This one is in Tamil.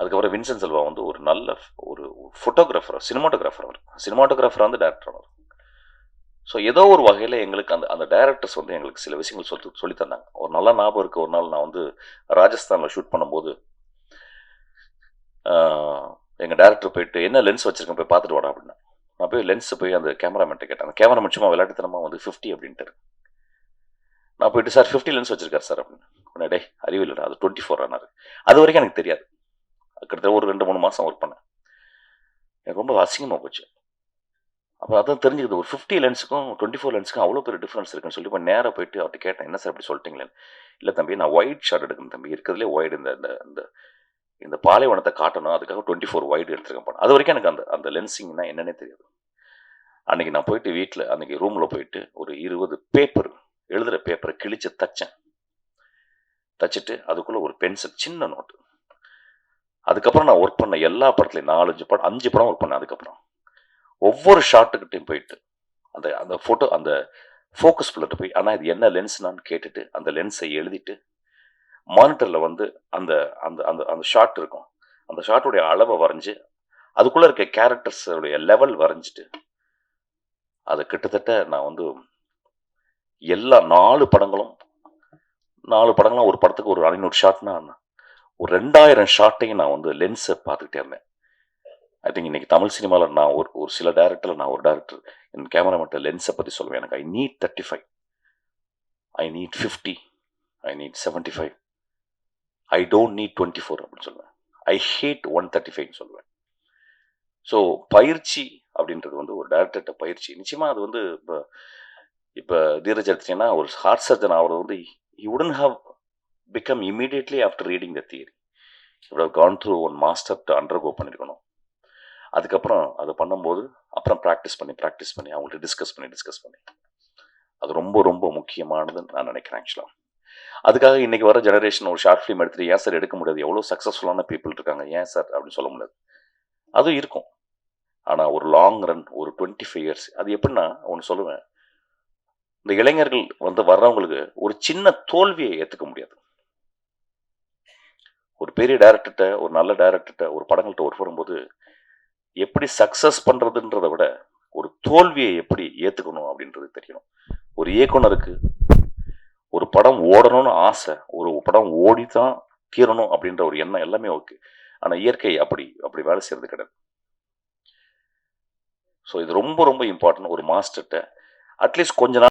அதுக்கப்புறம் வின்சென்ட் செல்வா வந்து ஒரு நல்ல ஒரு ஃபோட்டோகிராஃபர் சினிமாட்டோகிராஃபர் அவர். சினிமாட்டோகிராஃபர் வந்து டேரக்டர் அவர். ஸோ ஏதோ ஒரு வகையில் எங்களுக்கு அந்த அந்த டேரக்டர்ஸ் வந்து எங்களுக்கு சில விஷயங்கள் சொல்லி சொல்லித்தந்தாங்க. ஒரு நல்ல ஞாபகம் இருக்குது ஒரு நாள் நான் வந்து ராஜஸ்தானில் ஷூட் பண்ணும்போது எங்கள் டேரக்டர் போயிட்டு என்ன லென்ஸ் வச்சுருக்கேன் போய் பார்த்துட்டு வாடா அப்படின்னா. நான் போய் லென்ஸ் போய் அந்த கேமராமேன்ட்ட கேட்டேன். அந்த கேமராமேன் சும்மா விளையாட்டுத்தனமாக வந்து ஃபிஃப்டி அப்படின்ட்டு. நான் போயிட்டு சார் ஃபிஃப்டி லென்ஸ் வச்சிருக்காரு சார் அப்படின்னு. உடனே டே அறிவில்லடா அது டுவெண்ட்டி ஃபோர் ஆனார். அது வரைக்கும் எனக்கு தெரியாது. கிட்டத்தட்ட ஒரு ரெண்டு மூணு மாதம் ஒர்க் பண்ணேன். எனக்கு ரொம்ப அசிங்கமாக போச்சு. அப்போ அதான் தெரிஞ்சுக்கிது ஒரு ஃபிஃப்டி லென்ஸுக்கும் டுவெண்ட்டி ஃபோர் லென்ஸுக்கும் அவ்வளோ பெரிய டிஃப்ரென்ஸ் இருக்குன்னு சொல்லி இப்போ நேராக போயிட்டு அவர்கிட்ட கேட்டேன் என்ன சார் அப்படி சொல்லிட்டீங்களேன் இல்லை தம்பி நான் ஒயிட் ஷார்ட் எடுக்கணும் தம்பி. இருக்கிறதுலே ஒயிட் இந்த இந்த இந்த இந்த பாலைவனத்தை காட்டணும். அதுக்காக டுவெண்ட்டி ஃபோர் ஒயிட் எடுத்துருக்கேன் போனேன் அது வரைக்கும் எனக்கு அந்த அந்த லென்சிங்னா என்னன்னே தெரியாது. அன்றைக்கி நான் போயிட்டு வீட்டில் அன்றைக்கி ரூமில் போயிட்டு ஒரு இருபது பேப்பர் எழுதுகிற பேப்பரை கிழிச்சு தச்சேன். தச்சுட்டு அதுக்குள்ளே ஒரு பென்சில் சின்ன நோட்டு அதுக்கப்புறம் நான் ஒர்க் பண்ண எல்லா படத்துலையும் நாலஞ்சு படம் அஞ்சு படம் ஒர்க் பண்ணேன் அதுக்கப்புறம். ஒவ்வொரு ஷாட்டுக்கிட்டையும் போயிட்டு அந்த அந்த ஃபோட்டோ அந்த ஃபோக்கஸ் புல்லட்டு போய் ஆனால் இது என்ன லென்ஸ்னான்னு கேட்டுட்டு அந்த லென்ஸை எழுதிட்டு மானிட்டரில் வந்து அந்த அந்த அந்த அந்த ஷாட் இருக்கும். அந்த ஷாட்டுடைய அளவை வரைஞ்சி அதுக்குள்ளே இருக்க கேரக்டர்ஸுடைய லெவல் வரைஞ்சிட்டு அதை கிட்டத்தட்ட நான் வந்து எல்லா நாலு படங்களும் நாலு படங்களும் ஒரு படத்துக்கு ஒரு ஐநூறு ஷாட்னா ஒரு ரெண்டாயிரம் ஷாட்டையும் நான் வந்து லென்ஸை பார்த்துக்கிட்டே இருந்தேன். ஐ திங்க் இன்னைக்கு தமிழ் சினிமாவில் நான் ஒரு ஒரு சில டேரக்டரில் நான் ஒரு டேரக்டர் என் கேமராமேன்ட்ட லென்ஸை பற்றி சொல்லுவேன். எனக்கு I need thirty five I need fifty I need seventy five I don't need twenty four அப்படின்னு சொல்லுவேன். ஐ ஹேட் ஒன் தேர்ட்டி ஃபைவ்னு சொல்லுவேன். ஸோ பயிற்சி அப்படின்றது வந்து ஒரு டேரக்டர்கிட்ட பயிற்சி. நிச்சயமாக அது வந்து இப்போ இப்போ தீரஜ் எடுத்துட்டீங்கன்னா ஒரு ஹார்ட் சர்ஜன் ஆகிறது வந்து யூ உடன் have become immediately after reading the theory இவ்வளோ gone through one master to undergo பண்ணியிருக்கணும் அதுக்கப்புறம் அதை பண்ணும்போது அப்புறம் ப்ராக்டிஸ் பண்ணி ப்ராக்டிஸ் பண்ணி அவங்கள்ட்ட டிஸ்கஸ் பண்ணி டிஸ்கஸ் பண்ணி. அது ரொம்ப ரொம்ப முக்கியமானதுன்னு நான் நினைக்கிறேன் ஆக்சுவலாக அதுக்காக இன்னைக்கு வர ஜெனரேஷன் ஒரு ஷார்ட் ஃபிலிம் எடுத்துட்டு ஏன் சார் எடுக்க முடியாது? எவ்வளோ சக்ஸஸ்ஃபுல்லான பீப்புள் இருக்காங்க. ஏன் சார் அப்படின்னு சொல்ல முடியாது. அதுவும் இருக்கும். ஆனால் ஒரு லாங் ரன் ஒரு டுவெண்ட்டி ஃபைவ் இயர்ஸ் அது எப்படின்னா ஒன்று சொல்லுவேன். இந்த இளைஞர்கள் வந்து வர்றவங்களுக்கு ஒரு சின்ன தோல்வியை ஏற்றுக்க முடியாது. ஒரு பெரிய டேரக்டர்கிட்ட ஒரு நல்ல டேரக்டர்கிட்ட ஒரு படங்கள்கிட்ட ஒர்க் வரும்போது எப்படி சக்ஸஸ் பண்ணுறதுன்றத விட ஒரு தோல்வியை எப்படி ஏற்றுக்கணும் அப்படின்றது தெரியணும். ஒரு இயக்குனருக்கு ஒரு படம் ஓடணும்னு ஆசை ஒரு படம் ஓடி தான் தீரணும் அப்படின்ற ஒரு எண்ணம் எல்லாமே ஓகே. ஆனால் இயற்கை அப்படி அப்படி வேலை செய்யறது கிடையாது. ஸோ இது ரொம்ப ரொம்ப இம்பார்ட்டன்ட் ஒரு மாஸ்டர்கிட்ட அட்லீஸ்ட் கொஞ்ச நாள்